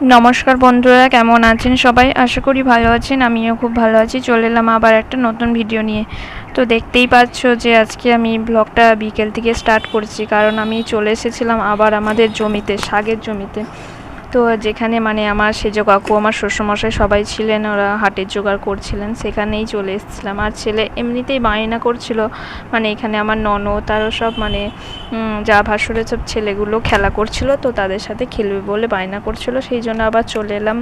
নমস্কার বন্ধুরা, কেমন আছেন সবাই? আশা করি ভালো আছেন, আমিও খুব ভালো আছি। চলে এলাম আবার একটা নতুন ভিডিও নিয়ে। তো দেখতেই পাচ্ছ যে আজকে আমি ব্লগটা বিকেল থেকে স্টার্ট করছি, কারণ আমি চলে এসেছিলাম আবার আমাদের জমিতে, শাকের জমিতে। তো যেখানে মানে আমার সেজ কাকু, আমার শ্বশুরমশাই সবাই ছিলেন, ওরা হাটের জোগাড় করছিলেন, সেখানেই চলে এসেছিলাম। আর ছেলে এমনিতেই বায়না করছিল মানে এখানে আমার ননদ তারও সব মানে যা ভাসুরের সব ছেলেগুলো খেলা করছিল, তো তাদের সাথে খেলবে বলে বায়না করছিল। সেই জন্য আবার চলে এলাম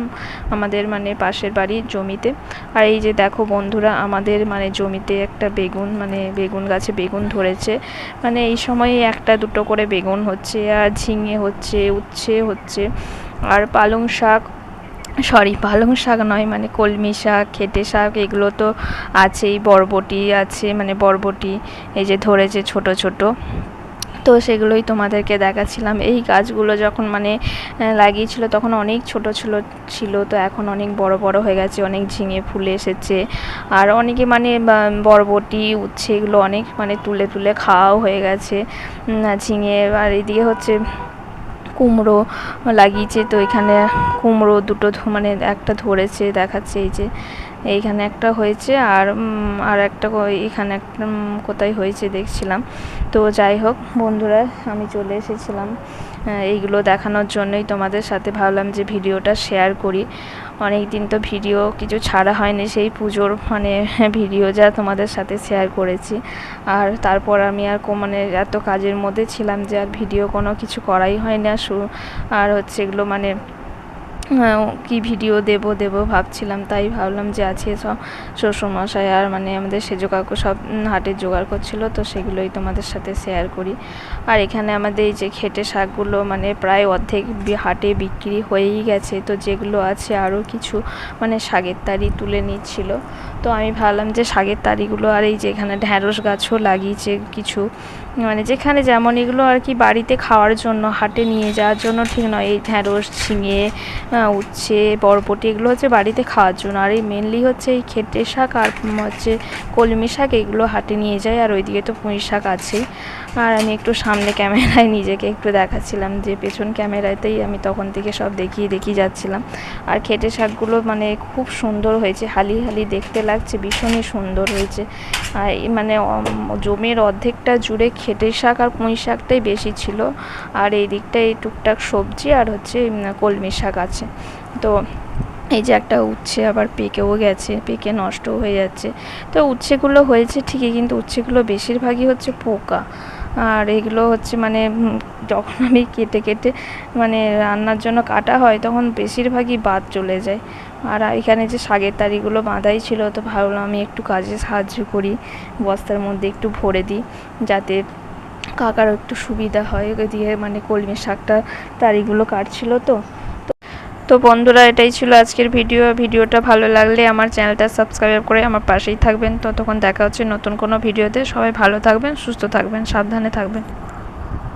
আমাদের মানে পাশের বাড়ির জমিতে। আর এই যে দেখো বন্ধুরা, আমাদের মানে জমিতে একটা বেগুন মানে বেগুন গাছে বেগুন ধরেছে। মানে এই সময়ে একটা দুটো করে বেগুন হচ্ছে, আর ঝিঙে হচ্ছে, উচ্ছে হচ্ছে। আর পালং শাক, সরি, পালং শাক নয় মানে কলমি শাক, খেটে শাক, এগুলো তো আছেই, বরবটি আছে মানে বরবটি, এই যে ধরেছে ছোট ছোট। তো সেগুলোই তোমাদেরকে দেখাচ্ছিলাম। এই গাছগুলো যখন মানে লাগিয়েছিল তখন অনেক ছোট ছিল ছিল, তো এখন অনেক বড় বড় হয়ে গেছে, অনেক ঝিঙে ফুলে এসেছে। আর অনেকে মানে বরবটি, উচ্ছে এগুলো অনেক মানে তুলে তুলে খাওয়াও হয়ে গেছে। ঝিঙে, আর এদিকে হচ্ছে কুমড়ো লাগিয়েছে তো এখানে কুমড়ো দুটো মানে একটা ধরেছে দেখাচ্ছে এই যে এইখানে একটা হয়েছে আর আর একটা এখানে একটা কোথায় হয়েছে দেখছিলাম। তো যাই হোক, বন্ধুরা, আমি চলে এসেছিলাম। এইগুলো দেখানোর জন্যই তোমাদের সাথে ভাবলাম যে ভিডিওটা শেয়ার করি। অনেক দিন তো ভিডিও কিছু ছাড়া হয়নি, সেই পুজোর মানে ভিডিও যা তোমাদের সাথে শেয়ার করেছি। আর তারপর আমি আর কো- মানে এত কাজের মধ্যে ছিলাম যে আর ভিডিও কোনো কিছু করাই হয় না আর হচ্ছে এগুলো মানে কি ভিডিও দেব দেব ভাবছিলাম, তাই ভাবলাম যে আছে সব শ্বশুরমশাই আর মানে আমাদের সেজো কাকু সব হাটে জোগাড় করছিল, তো সেগুলোই তোমাদের সাথে শেয়ার করি। আর এখানে আমাদের এই যে খেটে শাকগুলো মানে প্রায় অর্ধেক হাটে বিক্রি হয়েই গেছে, তো যেগুলো আছে আরও কিছু মানে শাকের তারি তুলে নিচ্ছিল। তো আমি ভাবলাম যে শাকের তারিগুলো আর এই যে এখানে ঢ্যাঁড়স গাছও লাগিয়েছে কিছু। মানে যেখানে যেমন এগুলো আর কি বাড়িতে খাওয়ার জন্য, হাটে নিয়ে যাওয়ার জন্য ঠিক নয়, এই ঢ্যাঁড়স, ঝিঙে উচ্ছে, বরবটি এগুলো হচ্ছে বাড়িতে খাওয়ার জন্য। আর এই মেনলি হচ্ছে এই খেটে শাক আর হচ্ছে কলমি শাক এগুলো হাটে নিয়ে যায় আর ওইদিকে তো পুঁই শাক আছেই। আর আমি একটু সামনে ক্যামেরায় নিজেকে একটু দেখাচ্ছিলাম যে পেছন ক্যামেরাতেই আমি তখন থেকে সব দেখিয়ে দেখিয়ে যাচ্ছিলাম। আর খেটে শাকগুলো মানে খুব সুন্দর হয়েছে, হালি হালি দেখতে লাগছে, ভীষণই সুন্দর হয়েছে। আর মানে জমির অর্ধেকটা জুড়ে খেটে শাক আর পুঁই শাকটাই বেশি ছিল। আর এই দিকটায় টুকটাক সবজি আর হচ্ছে কলমি শাক আছে। তো এই যে একটা উচ্ছে আবার পেকেও গেছে, পেকে নষ্টও হয়ে যাচ্ছে। তো উচ্ছেগুলো হয়েছে ঠিকই কিন্তু উচ্ছেগুলো বেশিরভাগই হচ্ছে পোকা। আর এগুলো হচ্ছে মানে যখন আমি কেটে কেটে মানে রান্নার জন্য কাটা হয় তখন বেশিরভাগই বাদ চলে যায়। আর এখানে যে শাকের তারিগুলো বাঁধাই ছিল তো ভাবলাম আমি একটু কাজে সাহায্য করি, বস্তার মধ্যে একটু ভরে দিই যাতে কাকারও একটু সুবিধা হয়। ওদিকে মানে কলমি শাকটা তারিগুলো কাটছিল তো তো বন্ধুরা, এটাই ছিল আজকের ভিডিও। ভিডিওটা ভালো লাগলে আমার চ্যানেলটা সাবস্ক্রাইব করে আমার পাশেই থাকবেন। ততক্ষণ দেখা হচ্ছে নতুন কোনো ভিডিওতে। সবাই ভালো থাকবেন, সুস্থ থাকবেন, সাবধানে থাকবেন।